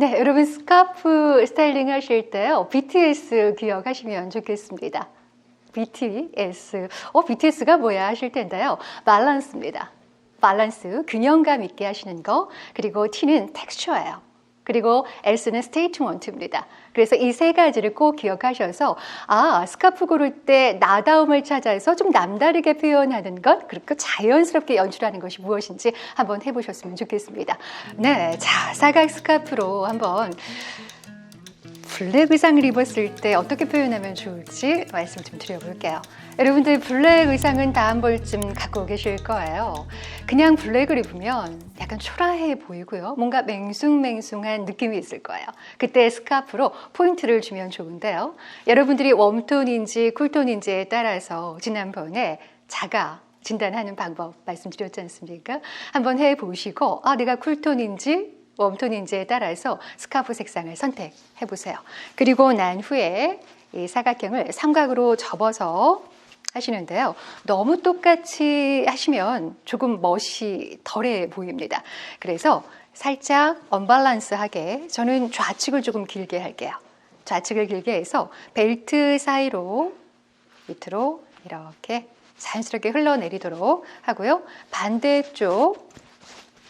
네, 여러분 스카프 스타일링 하실 때요. BTS 기억하시면 좋겠습니다. BTS. 어, BTS가 뭐야 하실 텐데요. 밸런스입니다. 밸런스, 균형감 있게 하시는 거. 그리고 T는 텍스처예요. 그리고 S는 스테이트먼트입니다. 그래서 이 세 가지를 꼭 기억하셔서 아 스카프 고를 때 나다움을 찾아서 좀 남다르게 표현하는 것 그리고 자연스럽게 연출하는 것이 무엇인지 한번 해보셨으면 좋겠습니다. 네, 자 사각 스카프로 한번 블랙 의상을 입었을 때 어떻게 표현하면 좋을지 말씀 좀 드려볼게요. 여러분들 블랙 의상은 다 한 벌쯤 갖고 계실 거예요. 그냥 블랙을 입으면 약간 초라해 보이고요. 뭔가 맹숭맹숭한 느낌이 있을 거예요. 그때 스카프로 포인트를 주면 좋은데요. 여러분들이 웜톤인지 쿨톤인지에 따라서 지난번에 자가 진단하는 방법 말씀드렸지 않습니까? 한번 해 보시고 아 내가 쿨톤인지 웜톤인지에 따라서 스카프 색상을 선택해 보세요. 그리고 난 후에 이 사각형을 삼각으로 접어서 하시는데요. 너무 똑같이 하시면 조금 멋이 덜해 보입니다. 그래서 살짝 언밸런스하게 저는 좌측을 조금 길게 할게요. 좌측을 길게 해서 벨트 사이로 밑으로 이렇게 자연스럽게 흘러내리도록 하고요. 반대쪽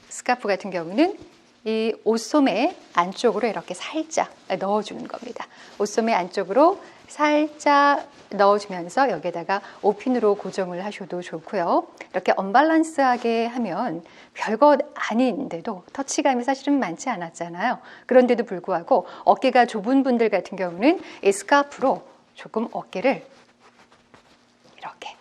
스카프 같은 경우는 이 옷소매 안쪽으로 이렇게 살짝 넣어주는 겁니다. 옷소매 안쪽으로 살짝 넣어주면서 여기에다가 오핀으로 고정을 하셔도 좋고요. 이렇게 언밸런스하게 하면 별것 아닌데도 터치감이 사실은 많지 않았잖아요. 그런데도 불구하고 어깨가 좁은 분들 같은 경우는 이 스카프로 조금 어깨를 이렇게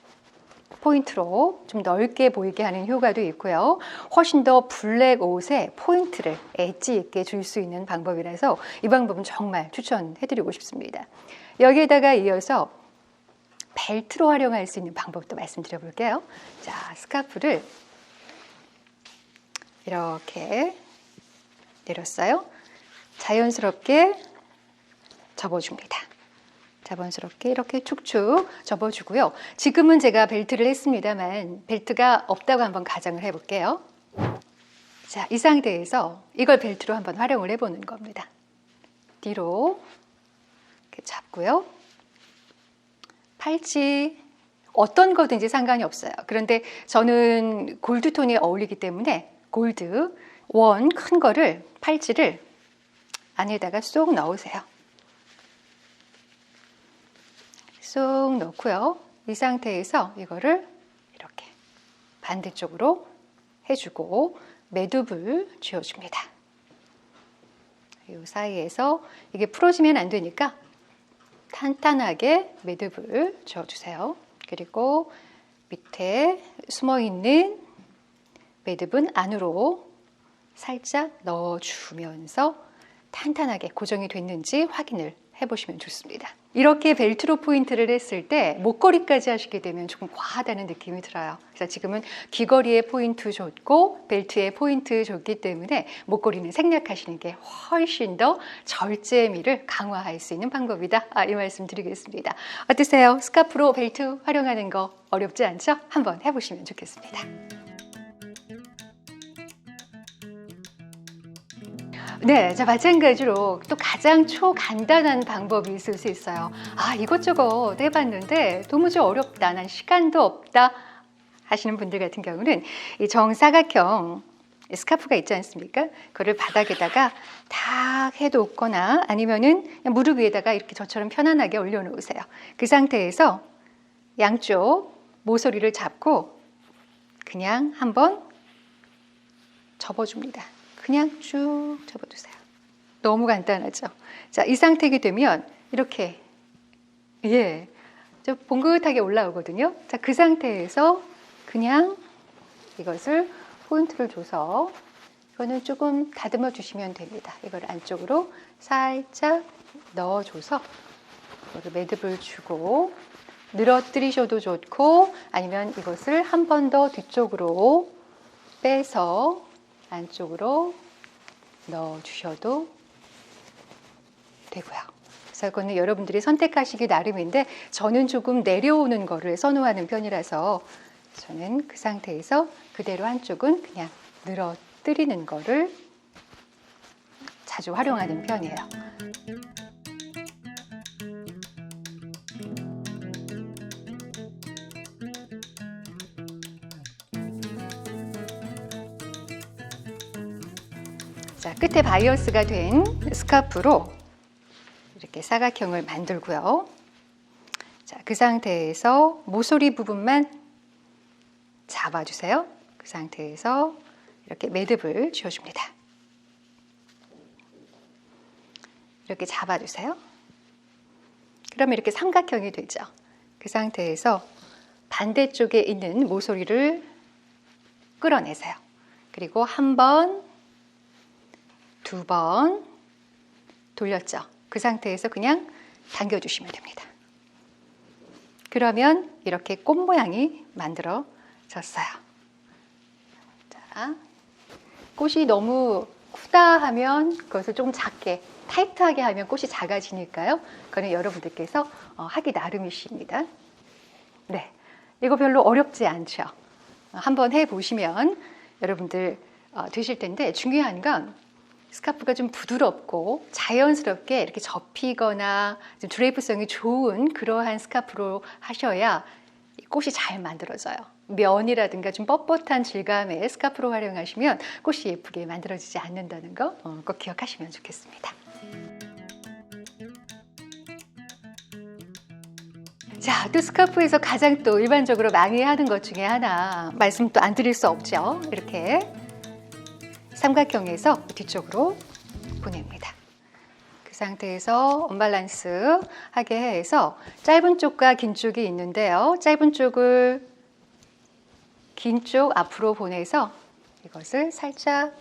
포인트로 좀 넓게 보이게 하는 효과도 있고요. 훨씬 더 블랙 옷에 포인트를 엣지 있게 줄 수 있는 방법이라서 이 방법은 정말 추천해드리고 싶습니다. 여기에다가 이어서 벨트로 활용할 수 있는 방법도 말씀드려 볼게요. 자, 스카프를 이렇게 내렸어요. 자연스럽게 접어줍니다. 자연스럽게 이렇게 축축 접어주고요. 지금은 제가 벨트를 했습니다만 벨트가 없다고 한번 가정을 해볼게요. 자, 이 상태에서 이걸 벨트로 한번 활용을 해보는 겁니다. 뒤로 이렇게 잡고요. 팔찌 어떤 거든지 상관이 없어요. 그런데 저는 골드톤이 어울리기 때문에 골드 원 큰 거를 팔찌를 안에다가 쏙 넣으세요. 쏙 넣고요. 이 상태에서 이거를 이렇게 반대쪽으로 해주고 매듭을 쥐어줍니다. 이 사이에서 이게 풀어지면 안 되니까 탄탄하게 매듭을 쥐어주세요. 그리고 밑에 숨어있는 매듭은 안으로 살짝 넣어주면서 탄탄하게 고정이 됐는지 확인을 해보시면 좋습니다. 이렇게 벨트로 포인트를 했을 때 목걸이까지 하시게 되면 조금 과하다는 느낌이 들어요. 그래서 지금은 귀걸이에 포인트 줬고 벨트에 포인트 줬기 때문에 목걸이는 생략하시는 게 훨씬 더 절제미를 강화할 수 있는 방법이다. 아, 이 말씀 드리겠습니다. 어떠세요? 스카프로 벨트 활용하는 거 어렵지 않죠? 한번 해보시면 좋겠습니다. 네, 자 마찬가지로 또 가장 초간단한 방법이 있을 수 있어요. 아 이것저것 해봤는데 도무지 어렵다, 난 시간도 없다 하시는 분들 같은 경우는 이 정사각형 스카프가 있지 않습니까? 그거를 바닥에다가 탁 해놓거나 아니면은 무릎 위에다가 이렇게 저처럼 편안하게 올려놓으세요. 그 상태에서 양쪽 모서리를 잡고 그냥 한번 접어줍니다. 그냥 쭉 접어주세요. 너무 간단하죠? 자, 이 상태가 되면 이렇게, 예, 좀 봉긋하게 올라오거든요. 자, 그 상태에서 그냥 이것을 포인트를 줘서 이거는 조금 다듬어 주시면 됩니다. 이걸 안쪽으로 살짝 넣어줘서 이거를 매듭을 주고 늘어뜨리셔도 좋고 아니면 이것을 한 번 더 뒤쪽으로 빼서 안쪽으로 넣어 주셔도 되고요. 그래서 이거는 여러분들이 선택하시기 나름인데 저는 조금 내려오는 거를 선호하는 편이라서 저는 그 상태에서 그대로 한쪽은 그냥 늘어뜨리는 거를 자주 활용하는 편이에요. 자, 끝에 바이어스가 된 스카프로 이렇게 사각형을 만들고요. 자, 그 상태에서 모서리 부분만 잡아주세요. 그 상태에서 이렇게 매듭을 지어줍니다. 이렇게 잡아주세요. 그러면 이렇게 삼각형이 되죠. 그 상태에서 반대쪽에 있는 모서리를 끌어내세요. 그리고 한 번, 두 번 돌렸죠. 그 상태에서 그냥 당겨주시면 됩니다. 그러면 이렇게 꽃 모양이 만들어졌어요. 자, 꽃이 너무 크다 하면 그것을 좀 작게, 타이트하게 하면 꽃이 작아지니까요. 그거는 여러분들께서 어, 하기 나름이십니다. 네. 이거 별로 어렵지 않죠. 한번 해 보시면 여러분들 어, 되실 텐데 중요한 건 스카프가 좀 부드럽고 자연스럽게 이렇게 접히거나 좀 드레이프성이 좋은 그러한 스카프로 하셔야 꽃이 잘 만들어져요. 면이라든가 좀 뻣뻣한 질감의 스카프로 활용하시면 꽃이 예쁘게 만들어지지 않는다는 거 꼭 기억하시면 좋겠습니다. 자, 또 스카프에서 가장 또 일반적으로 많이 하는 것 중에 하나 말씀 또 안 드릴 수 없죠. 이렇게 삼각형에서 뒤쪽으로 보냅니다. 그 상태에서 언밸런스 하게 해서 짧은 쪽과 긴 쪽이 있는데요. 짧은 쪽을 긴 쪽 앞으로 보내서 이것을 살짝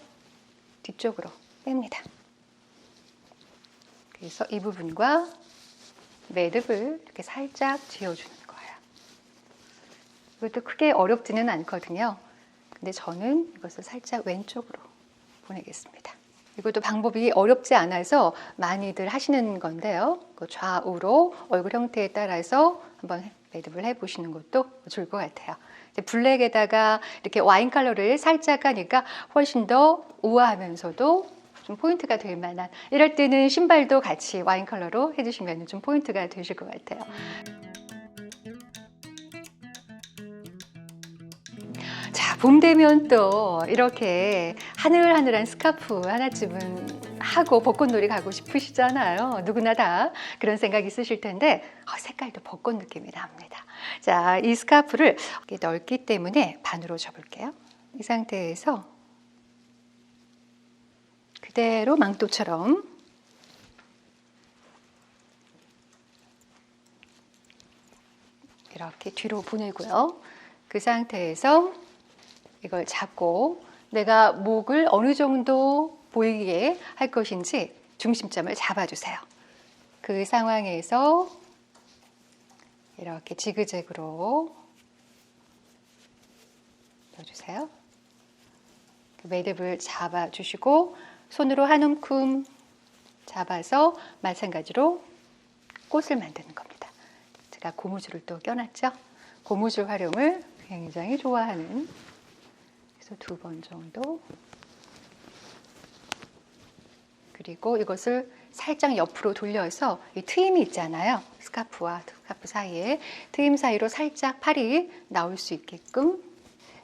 뒤쪽으로 뺍니다. 그래서 이 부분과 매듭을 이렇게 살짝 지어주는 거예요. 이것도 크게 어렵지는 않거든요. 근데 저는 이것을 살짝 왼쪽으로 보내겠습니다. 이것도 방법이 어렵지 않아서 많이들 하시는 건데요. 그 좌우로 얼굴 형태에 따라서 한번 매듭을 해보시는 것도 좋을 것 같아요. 블랙에다가 이렇게 와인 컬러를 살짝 하니까 훨씬 더 우아하면서도 좀 포인트가 될 만한 이럴 때는 신발도 같이 와인 컬러로 해주시면 좀 포인트가 되실 것 같아요. 봄 되면 또 이렇게 하늘하늘한 스카프 하나쯤은 하고 벚꽃놀이 가고 싶으시잖아요. 누구나 다 그런 생각 있으실 텐데 어, 색깔도 벚꽃 느낌이 납니다. 자, 이 스카프를 넓기 때문에 반으로 접을게요. 이 상태에서 그대로 망토처럼 이렇게 뒤로 보내고요. 그 상태에서 이걸 잡고 내가 목을 어느 정도 보이게 할 것인지 중심점을 잡아주세요. 그 상황에서 이렇게 지그재그로 넣어주세요. 그 매듭을 잡아주시고 손으로 한 움큼 잡아서 마찬가지로 꽃을 만드는 겁니다. 제가 고무줄을 또 껴놨죠. 고무줄 활용을 굉장히 좋아하는 그래서 두 번 정도 그리고 이것을 살짝 옆으로 돌려서 이 트임이 있잖아요. 스카프와 스카프 사이에 트임 사이로 살짝 팔이 나올 수 있게끔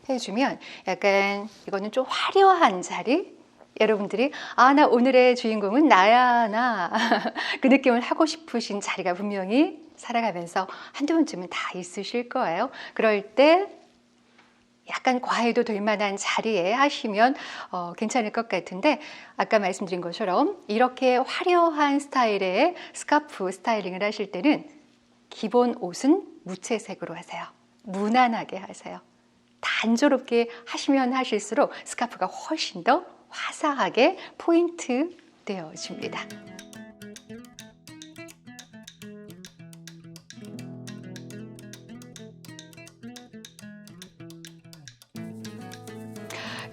해주면 약간 이거는 좀 화려한 자리 여러분들이 아 나 오늘의 주인공은 나야 나 그 느낌을 하고 싶으신 자리가 분명히 살아가면서 한두 번쯤은 다 있으실 거예요. 그럴 때 약간 과해도 될 만한 자리에 하시면 어, 괜찮을 것 같은데 아까 말씀드린 것처럼 이렇게 화려한 스타일의 스카프 스타일링을 하실 때는 기본 옷은 무채색으로 하세요. 무난하게 하세요. 단조롭게 하시면 하실수록 스카프가 훨씬 더 화사하게 포인트 되어집니다.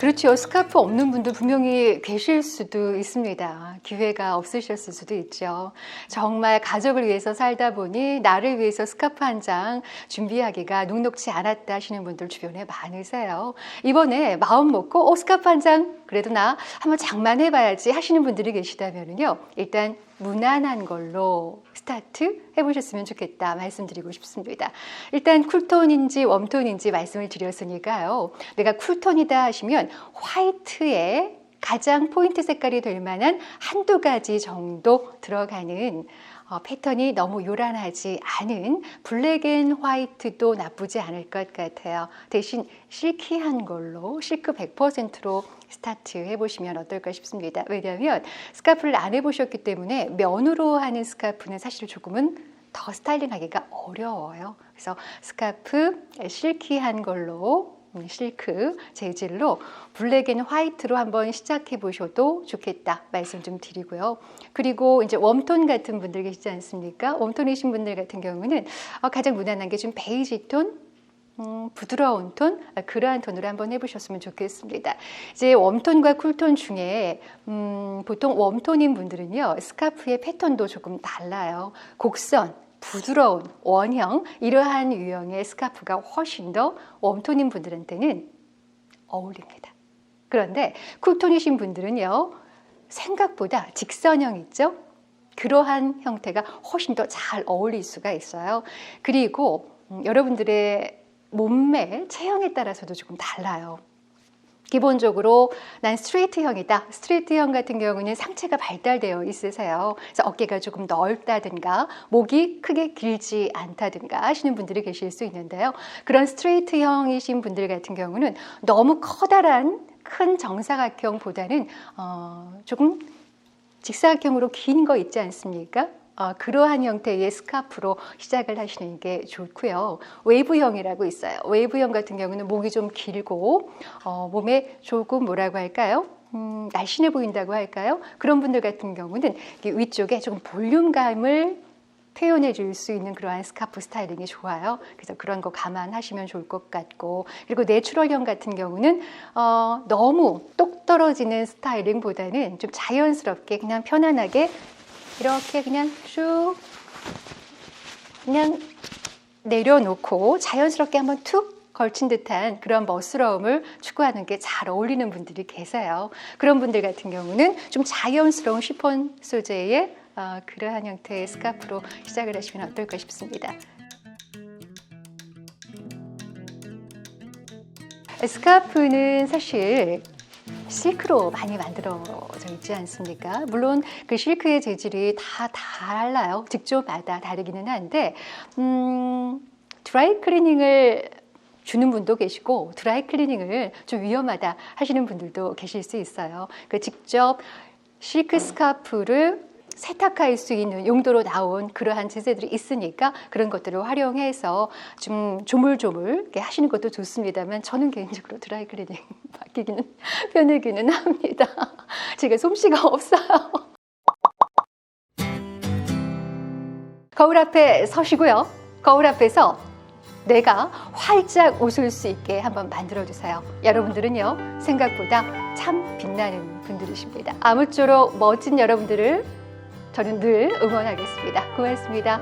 그렇죠. 스카프 없는 분들 분명히 계실 수도 있습니다. 기회가 없으셨을 수도 있죠. 정말 가족을 위해서 살다 보니 나를 위해서 스카프 한 장 준비하기가 녹록치 않았다 하시는 분들 주변에 많으세요. 이번에 마음 먹고 어, 스카프 한 장 그래도 나 한번 장만해봐야지 하시는 분들이 계시다면요. 일단 무난한 걸로 스타트 해보셨으면 좋겠다 말씀드리고 싶습니다. 일단 쿨톤인지 웜톤인지 말씀을 드렸으니까요. 내가 쿨톤이다 하시면 화이트에 가장 포인트 색깔이 될 만한 한두 가지 정도 들어가는 어, 패턴이 너무 요란하지 않은 블랙 앤 화이트도 나쁘지 않을 것 같아요. 대신 실키한 걸로 실크 100%로 스타트 해보시면 어떨까 싶습니다. 왜냐하면 스카프를 안 해보셨기 때문에 면으로 하는 스카프는 사실 조금은 더 스타일링하기가 어려워요. 그래서 스카프 실키한 걸로 음, 실크 재질로 블랙 앤 화이트로 한번 시작해 보셔도 좋겠다 말씀 좀 드리고요. 그리고 이제 웜톤 같은 분들 계시지 않습니까? 웜톤이신 분들 같은 경우는 어, 가장 무난한 게 좀 베이지 톤, 음, 부드러운 톤, 아, 그러한 톤으로 한번 해보셨으면 좋겠습니다. 이제 웜톤과 쿨톤 중에 음, 보통 웜톤인 분들은요 스카프의 패턴도 조금 달라요. 곡선, 부드러운 원형 이러한 유형의 스카프가 훨씬 더 웜톤인 분들한테는 어울립니다. 그런데 쿨톤이신 분들은요 생각보다 직선형 있죠? 그러한 형태가 훨씬 더 잘 어울릴 수가 있어요. 그리고 음, 여러분들의 몸매 체형에 따라서도 조금 달라요. 기본적으로 난 스트레이트형이다. 스트레이트형 같은 경우는 상체가 발달되어 있으세요. 그래서 어깨가 조금 넓다든가 목이 크게 길지 않다든가 하시는 분들이 계실 수 있는데요. 그런 스트레이트형이신 분들 같은 경우는 너무 커다란 큰 정사각형보다는 어, 조금 직사각형으로 긴 거 있지 않습니까? 어, 그러한 형태의 스카프로 시작을 하시는 게 좋고요. 웨이브형이라고 있어요. 웨이브형 같은 경우는 목이 좀 길고 어, 몸에 조금 뭐라고 할까요? 음, 날씬해 보인다고 할까요? 그런 분들 같은 경우는 위쪽에 조금 볼륨감을 표현해 줄 수 있는 그러한 스카프 스타일링이 좋아요. 그래서 그런 거 감안하시면 좋을 것 같고 그리고 내추럴형 같은 경우는 어, 너무 똑 떨어지는 스타일링보다는 좀 자연스럽게 그냥 편안하게 이렇게 그냥 쭉 그냥 내려놓고 자연스럽게 한번 툭 걸친 듯한 그런 멋스러움을 추구하는 게 잘 어울리는 분들이 계세요. 그런 분들 같은 경우는 좀 자연스러운 쉬폰 소재의 어, 그러한 형태의 스카프로 시작을 하시면 어떨까 싶습니다. 스카프는 사실 실크로 많이 만들어져 있지 않습니까? 물론 그 실크의 재질이 다 달라요. 직조마다 다르기는 한데, 음, 드라이 클리닝을 주는 분도 계시고 드라이 클리닝을 좀 위험하다 하시는 분들도 계실 수 있어요. 그 직접 실크 스카프를 세탁할 수 있는 용도로 나온 그러한 제재들이 있으니까 그런 것들을 활용해서 좀 조물조물 하시는 것도 좋습니다만 저는 개인적으로 드라이 클리닝 맡기기는 편하기는 합니다. 제가 솜씨가 없어요. 거울 앞에 서시고요. 거울 앞에서 내가 활짝 웃을 수 있게 한번 만들어 주세요. 여러분들은요, 생각보다 참 빛나는 분들이십니다. 아무쪼록 멋진 여러분들을 저는 늘 응원하겠습니다. 고맙습니다.